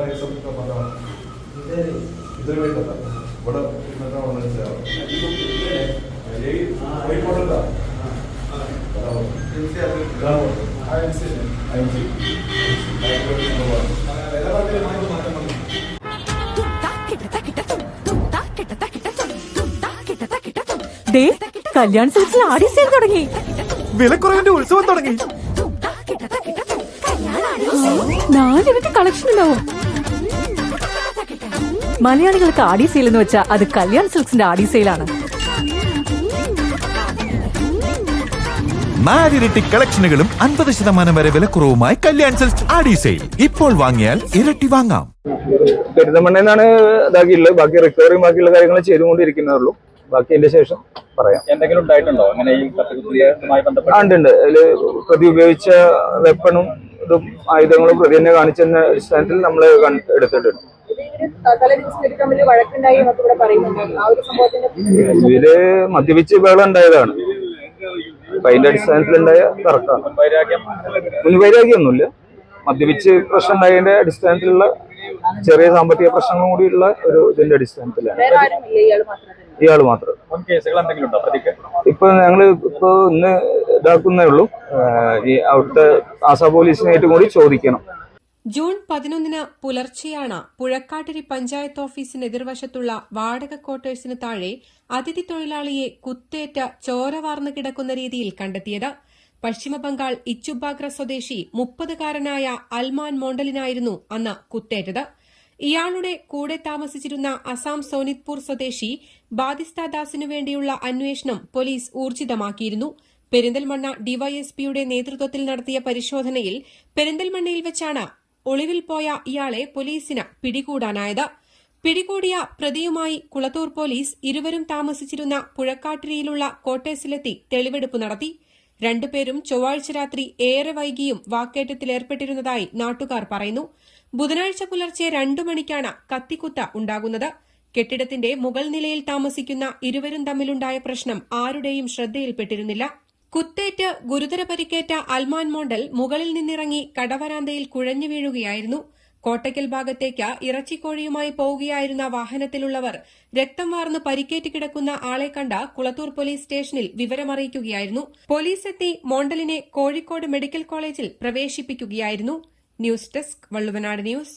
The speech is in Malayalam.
എല്ലാ ദിവസവും പത്താണ് ഇതിന് വേണ്ടല്ല ഇവിടെ ഇന്നത്തെ കല്യാൺ സിൽസിൽ ആടി സെയിൽ തുടങ്ങി വിലക്കുറവിന്റെ ഉത്സവം തുടങ്ങി നാല് മിനിറ്റ് കളക്ഷൻ ഉണ്ടാവും മലയാളികൾക്ക് ആടി സെയിൽ എന്ന് വെച്ചാൽ അത് കല്യാൺ സിൽക്സിന്റെ ആടി സെയിലാണ് നാലിരട്ടി കളക്ഷനുകളും അൻപത് ശതമാനം വരെ വിലക്കുറവുമായി കല്യാൺ സിൽക്സ് ആടി സെയിൽ ഇപ്പോൾ വാങ്ങിയാൽ ഇരട്ടി വാങ്ങാം. കരുതമണ്ണെന്നാണ് ഇതാക്കിയുള്ളത് ബാക്കി റിക്കവറി ബാക്കിയുള്ള കാര്യങ്ങൾ ചെയ്തുകൊണ്ടിരിക്കുന്നതുള്ളൂ ബാക്കി അതിന്റെ ശേഷം പറയാം. എന്തെങ്കിലും ഉണ്ടായിട്ടുണ്ടോ? അങ്ങനെ ഈ ഉണ്ട് ഉണ്ട്. അതിൽ പ്രതി ഉപയോഗിച്ച വെപ്പണും ഇതും ആയുധങ്ങളും പ്രതി തന്നെ കാണിച്ചെന്ന അടിസ്ഥാനത്തിൽ നമ്മൾ എടുത്തിട്ടുണ്ട്. ഇതിൽ മദ്യപിച്ച് ബഹളം ഉണ്ടായതാണ്. അപ്പൊ അതിന്റെ അടിസ്ഥാനത്തിൽ ഉണ്ടായ തർക്കമാണ്. വൈരാഗ്യം മുൻവൈരാഗ്യമൊന്നുമില്ല. മദ്യപിച്ച് പ്രശ്നം ഉണ്ടായതിന്റെ അടിസ്ഥാനത്തിലുള്ള ചെറിയ സാമ്പത്തിക പ്രശ്നങ്ങളും കൂടിയുള്ള ഒരു ഇതിന്റെ അടിസ്ഥാനത്തിലാണ്. വേറെ ആരും ഇല്ല ഇയാൾ മാത്രം. ഇപ്പൊ ഞങ്ങൾ ഇപ്പൊ ഇന്ന് ഇതാക്കുന്നേ ഉള്ളൂ. ഈ അവിടുത്തെ ആസാ പോലീസിനായിട്ട് കൂടി ചോദിക്കണം. ജൂൺ പതിനൊന്നിന് പുലർച്ചെയാണ് പുഴക്കാട്ടിരി പഞ്ചായത്ത് ഓഫീസിന് എതിർവശത്തുള്ള വാടക ക്വാർട്ടേഴ്സിന് താഴെ അതിഥി തൊഴിലാളിയെ കുത്തേറ്റ ചോര വാർന്നു കിടക്കുന്ന രീതിയിൽ കണ്ടെത്തിയത്. പശ്ചിമബംഗാൾ ഇച്ചുബാഗ്ര സ്വദേശി മുപ്പതുകാരനായ അൽമാൻ മോണ്ടലിനായിരുന്നു അന്ന് കുത്തേറ്റത്. ഇയാളുടെ കൂടെ താമസിച്ചിരുന്ന അസാം സോനിത്പൂർ സ്വദേശി ബാദിസ്ത ദാസിനു വേണ്ടിയുള്ള അന്വേഷണം പോലീസ് ഊർജിതമാക്കിയിരുന്നു. പെരിന്തൽമണ്ണ ഡിവൈഎസ്പിയുടെ നേതൃത്വത്തിൽ നടത്തിയ പരിശോധനയിൽ പെരിന്തൽമണ്ണയിൽ വെച്ചാണ് ഒളിവിൽ പോയ ഇയാളെ പോലീസിന് പിടികൂടാനായത്. പിടികൂടിയ പ്രതിയുമായി കുളത്തൂർ പോലീസ് ഇരുവരും താമസിച്ചിരുന്ന പുഴക്കാട്ടിരിയിലുള്ള കോട്ടേഴ്സിലെത്തി തെളിവെടുപ്പ് നടത്തി. രണ്ടുപേരും ചൊവ്വാഴ്ച രാത്രി ഏറെ വൈകിയും വാക്കേറ്റത്തിലേർപ്പെട്ടിരുന്നതായി നാട്ടുകാർ പറയുന്നു. ബുധനാഴ്ച പുലർച്ചെ രണ്ടു മണിക്കാണ് കത്തിക്കുത്ത ഉണ്ടാകുന്നത്. കെട്ടിടത്തിന്റെ മുകൾ നിലയിൽ താമസിക്കുന്ന ഇരുവരും തമ്മിലുണ്ടായ പ്രശ്നം ആരുടെയും ശ്രദ്ധയിൽപ്പെട്ടിരുന്നില്ല. കുത്തേറ്റ് ഗുരുതര പരിക്കേറ്റ അൽമാൻ മോണ്ടൽ മുകളിൽ നിന്നിറങ്ങി കടവരാന്തയിൽ കുഴഞ്ഞു വീഴുകയായിരുന്നു. കോട്ടയ്ക്കൽ ഭാഗത്തേക്ക് ഇറച്ചിക്കോഴിയുമായി പോവുകയായിരുന്ന വാഹനത്തിലുള്ളവർ രക്തം വാർന്ന് പരിക്കേറ്റ് കിടക്കുന്ന ആളെ കണ്ട കുളത്തൂർ പോലീസ് സ്റ്റേഷനിൽ വിവരമറിയിക്കുകയായിരുന്നു. പോലീസ് എത്തി മോണ്ടലിനെ കോഴിക്കോട് മെഡിക്കൽ കോളേജിൽ പ്രവേശിപ്പിക്കുകയായിരുന്നു. News desk Valluvanad news.